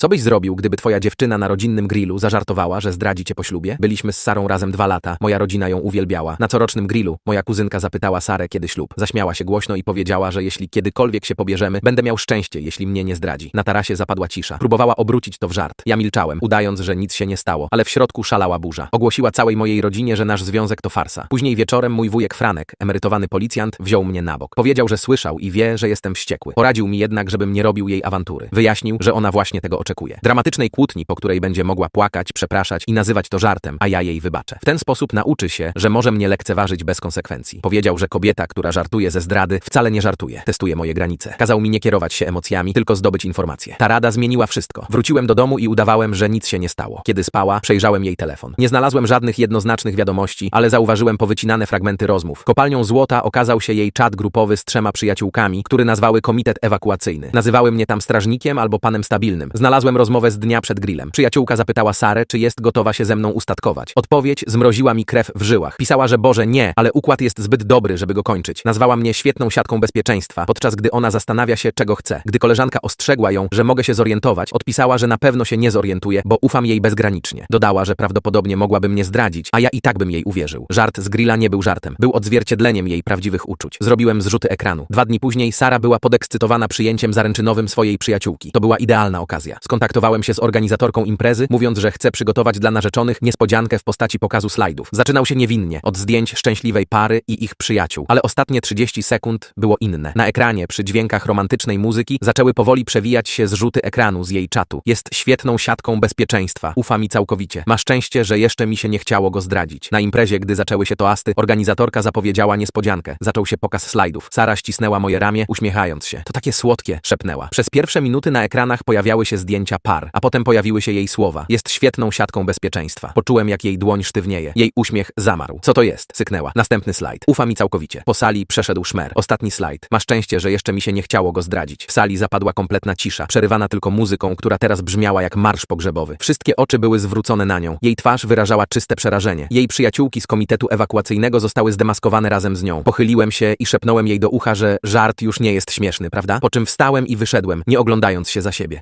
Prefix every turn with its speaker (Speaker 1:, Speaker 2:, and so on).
Speaker 1: Co byś zrobił, gdyby twoja dziewczyna na rodzinnym grillu zażartowała, że zdradzi cię po ślubie? Byliśmy z Sarą razem dwa lata, moja rodzina ją uwielbiała. Na corocznym grillu moja kuzynka zapytała Sarę, kiedy ślub. Zaśmiała się głośno i powiedziała, że jeśli kiedykolwiek się pobierzemy, będę miał szczęście, jeśli mnie nie zdradzi. Na tarasie zapadła cisza. Próbowała obrócić to w żart. Ja milczałem, udając, że nic się nie stało, ale w środku szalała burza. Ogłosiła całej mojej rodzinie, że nasz związek to farsa. Później wieczorem mój wujek Franek, emerytowany policjant, wziął mnie na bok. Powiedział, że słyszał i wie, że jestem wściekły. Poradził mi jednak, żebym nie robił jej awantury. Wyjaśnił, że ona właśnie tego oczekuje. Dramatycznej kłótni, po której będzie mogła płakać, przepraszać i nazywać to żartem, a ja jej wybaczę. W ten sposób nauczy się, że może mnie lekceważyć bez konsekwencji. Powiedział, że kobieta, która żartuje ze zdrady, wcale nie żartuje. Testuje moje granice. Kazał mi nie kierować się emocjami, tylko zdobyć informacje. Ta rada zmieniła wszystko. Wróciłem do domu i udawałem, że nic się nie stało. Kiedy spała, przejrzałem jej telefon. Nie znalazłem żadnych jednoznacznych wiadomości, ale zauważyłem powycinane fragmenty rozmów. Kopalnią złota okazał się jej czat grupowy z trzema przyjaciółkami, który nazwały komitet ewakuacyjny. Nazywały mnie tam strażnikiem albo panem stabilnym. Znalazłem rozmowę z dnia przed grillem. Przyjaciółka zapytała Sarę, czy jest gotowa się ze mną ustatkować. Odpowiedź zmroziła mi krew w żyłach. Pisała, że Boże nie, ale układ jest zbyt dobry, żeby go kończyć. Nazwała mnie świetną siatką bezpieczeństwa, podczas gdy ona zastanawia się, czego chce. Gdy koleżanka ostrzegła ją, że mogę się zorientować, odpisała, że na pewno się nie zorientuje, bo ufam jej bezgranicznie. Dodała, że prawdopodobnie mogłaby mnie zdradzić, a ja i tak bym jej uwierzył. Żart z grilla nie był żartem. Był odzwierciedleniem jej prawdziwych uczuć. Zrobiłem zrzuty ekranu. Dwa dni później Sara była podekscytowana przyjęciem zaręczynowym swojej przyjaciółki. To była idealna okazja. Skontaktowałem się z organizatorką imprezy, mówiąc, że chcę przygotować dla narzeczonych niespodziankę w postaci pokazu slajdów. Zaczynał się niewinnie, od zdjęć szczęśliwej pary i ich przyjaciół, ale ostatnie 30 sekund było inne. Na ekranie, przy dźwiękach romantycznej muzyki, zaczęły powoli przewijać się zrzuty ekranu z jej czatu. Jest świetną siatką bezpieczeństwa. Ufa mi całkowicie. Ma szczęście, że jeszcze mi się nie chciało go zdradzić. Na imprezie, gdy zaczęły się toasty, organizatorka zapowiedziała niespodziankę. Zaczął się pokaz slajdów. Sara ścisnęła moje ramię, uśmiechając się. To takie słodkie, szepnęła. Przez pierwsze minuty na ekranach pojawiały się zdjęcia par, a potem pojawiły się jej słowa. Jest świetną siatką bezpieczeństwa. Poczułem, jak jej dłoń sztywnieje. Jej uśmiech zamarł. Co to jest? Syknęła. Następny slajd. Ufa mi całkowicie. Po sali przeszedł szmer. Ostatni slajd. Ma szczęście, że jeszcze mi się nie chciało go zdradzić. W sali zapadła kompletna cisza, przerywana tylko muzyką, która teraz brzmiała jak marsz pogrzebowy. Wszystkie oczy były zwrócone na nią. Jej twarz wyrażała czyste przerażenie. Jej przyjaciółki z komitetu ewakuacyjnego zostały zdemaskowane razem z nią. Pochyliłem się i szepnąłem jej do ucha, że żart już nie jest śmieszny, prawda? Po czym wstałem i wyszedłem, nie oglądając się za siebie.